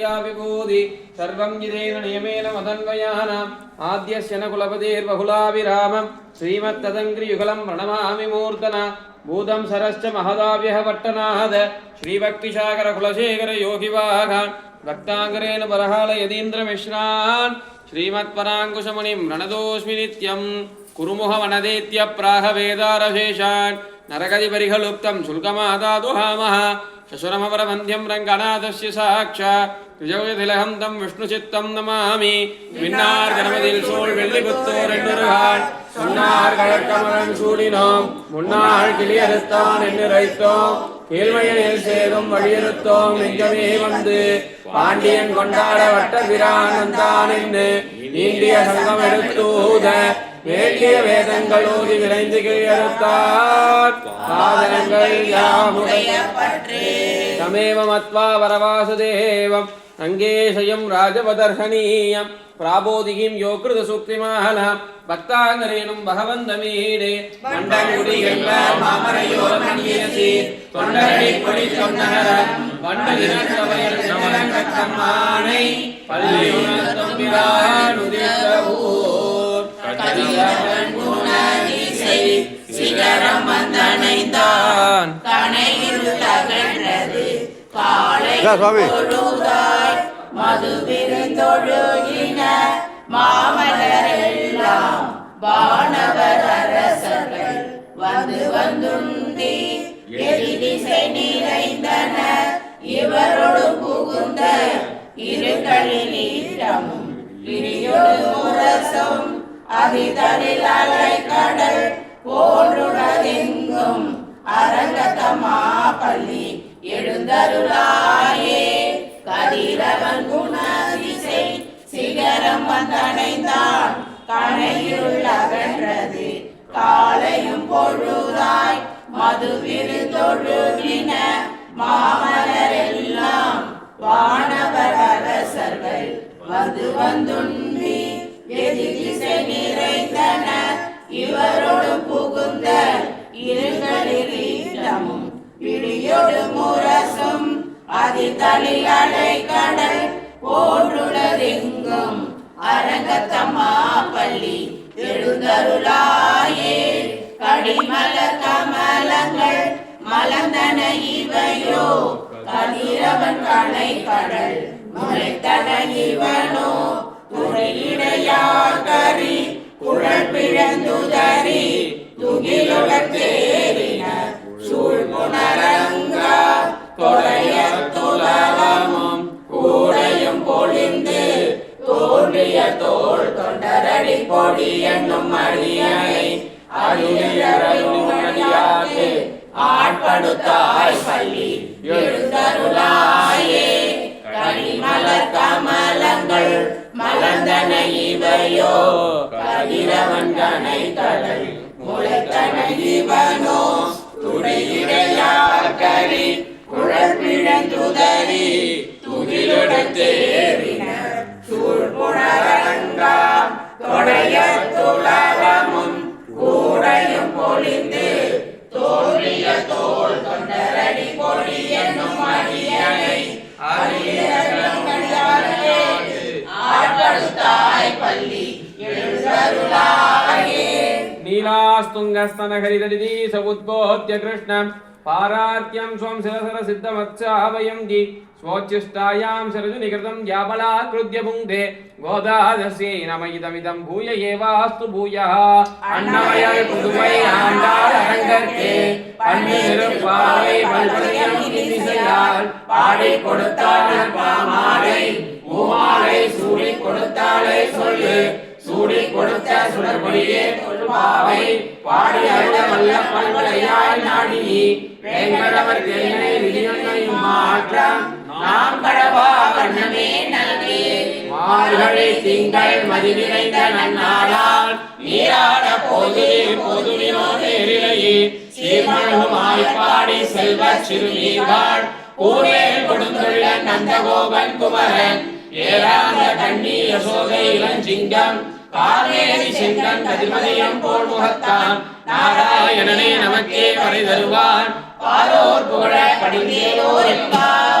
या विभूति सर्वं गिरेण नियमेन मदन्वयानाम् आद्यस्य न कुलपतेर्बहुलाभिरामं श्रीमत्तदङ्घ्रियुगलं प्रणमामि मूर्धना भूतं सरश्च महदाव्यः पट्टनाद श्रीभक्तिसागरकुलशेखरयोगिवाहान् भक्ताङ्गरेण बलहाल यदीन्द्रमिश्रान् श्रीमत्पराङ्कुशमुनिं प्रणतोऽस्मि नित्यं कुरुमुहवनदेत्य నరకదిపరిహలుప్తం శుల్కమాదాదుహామహ శశురమవరవంధ్యం రంగనాథస్య సాక్ష விஜயதிலகம் தம் விஷ்ணு சித்தம் நமாமி விண்ணார் கணபதியில் சூழ் வெள்ளி புத்தோர் எண்ணுருகாள் சொன்னார் கடற்கமலம் சூடினோம் முன்னாள் கிளியறுத்தான் என்றுரைத்தோம் கீழ்மையனில் சேரும் வழியிருத்தோம் நெஞ்சமே வந்து பாண்டியன் கொண்டாட வட்ட பிரான் என்று நீண்டிய சங்கம் எடுத்தூத வேண்டிய வேதங்கள் ஊதி விரைந்து கீழத்தார் சாதனங்கள் யாமுடைய தமேவ மத்வா வரவாசுதேவம். அங்கேஷயம் ராஜபதர்ஹனீயம் பிராபோதிகிம் யோகிருத சூக்திமால பக்தாங்கரேனும் பகவந்தமீடே மண்டங்குடி எல்லாம் மாமரையோ மணியசி தொண்டரை பொடி சொன்ன சுவாமி. மது விருந்தொழுகின மாமலர் எல்லாம் வானவர் அரசர்கள் வந்து வந்துண்டி எதிரிசை நிறைந்தன இவரோடு புகுந்த இருகளில் முரசும் அதிதலில் அலை பொழுதாய் மது விருந்தொழுகின மாமலர் எல்லாம் வானவர் அரசர்கள் வந்து வந்துண்டி எதிரிசை நிறைந்தன. இவரோடு புகுந்த இருகளில் பிடியோடு பிடியொடு முரசும் அதிதலில் அலை கடல் போன்றுள்ளதெங்கும் அரங்கத்தம்மா பள்ளி எழுந்தருளாயே. கடிமலர் கமலங்கள் மலந்தன இவையோ. கதிரவன் கலை கடல் முளைத்தன இவனோ. துறையிடையார் கரி குழல் பிழந்துதறி துகிலுடன் தேறின. சூழ் சூழ்முனரங்கா கொலைய துலகமும் கூடையும் பொழிந்து தோன்றிய தோல் தொண்டரடி பொடி என்னும் அடியனை அடியறையாக்கு ஆட்படுத்தாய் பள்ளி. எழுந்தருளாயே கனிமலர் கமலங்கள் மலர்ந்தன இவையோ கதிரவன் கடல் முளைத்தன இவனோ கரி नीलास्तुङ्गस्तनहरिदलिति स उद्बोध्य कृष्णम् पारार्त्यं स्वं शिरसरसिद्धमत्सावयन्ति स्वोच्छिष्टायां शिरजुनिकृतं याबलाकृत्य पुङ्क्ते गोदादस्यै नमयिदमिदं भूय एवास्तु भूयः அன்னமயல் புதுமை ஆண்டாள் அரங்கற்கே பண்டு திருப்பாவை பல்பதியம் இன்னிசையால் பாடி கொடுத்தாள் பாமாலை மூமாலை சூடி கொடுத்தாளை சொல்லு சூடி கொடுத்த சுடர்படியே பாவை பாடி அருள வல்ல பல்வலையாய் நாடினி வேங்கடவர் தேனை விதியன்னையும் மாற்றம் நாம் கடவா வண்ணமே நல்கே. மார்கழி திங்கள் மதி நிறைந்த நன்னாளால். நீராட போது பொதுவினோ எரிலையே சீர்மழுமாய் பாடி செல்வ சிறுமீர்கள் ஊரேல் கொடுத்துள்ள நந்தகோபன் குமரன். ஏராத கண்ணி யசோதை இளஞ்சிங்கம். காவேரி செங்கன் கதிமதியம் போல் முகத்தான். நாராயணனே நமக்கே வரை தருவான் பாரோர் புகழ படிந்தேனோர் என்பார்